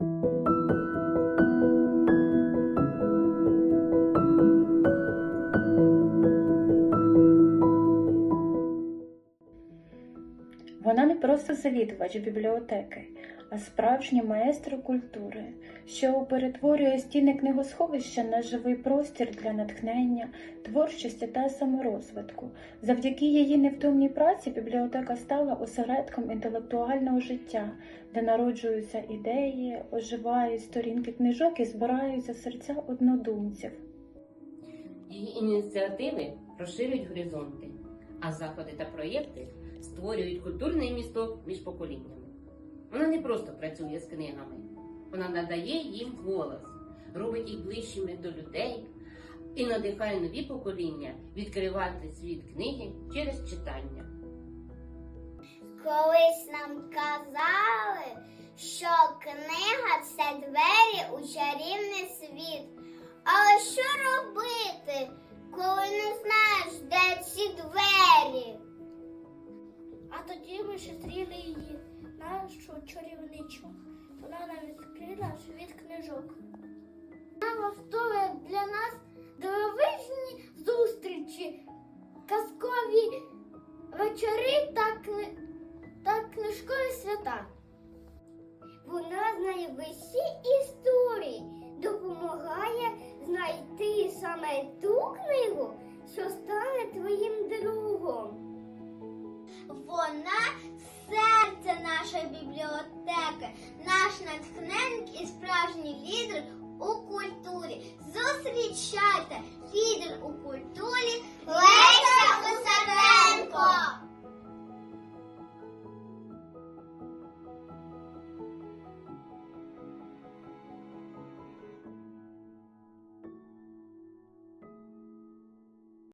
you Вона не просто завідувач бібліотеки, а справжній маестро культури, що перетворює стіни книгосховища на живий простір для натхнення, творчості та саморозвитку. Завдяки її невтомній праці бібліотека стала осередком інтелектуального життя, де народжуються ідеї, оживають сторінки книжок і збираються серця однодумців. Її ініціативи розширюють горизонти, а заходи та проєкти створюють культурний місток між поколіннями. Вона не просто працює з книгами, вона надає їм голос, робить їх ближчими до людей і надихає нові покоління відкривати світ книги через читання. Колись нам казали, що книга це двері у чарівний світ. Тоді ми зустріли її, нашу чарівничу. Вона нам відкрила світ книжок. Вона влаштовує для нас дивовижні зустрічі, казкові вечори та, кни... та книжкові свята. Вона знає всі історії, допомагає знайти саме ту книгу, що стане твоїм бібліотеки, наш натхненник і справжній лідер у культурі. Зустрічайте лідер у культурі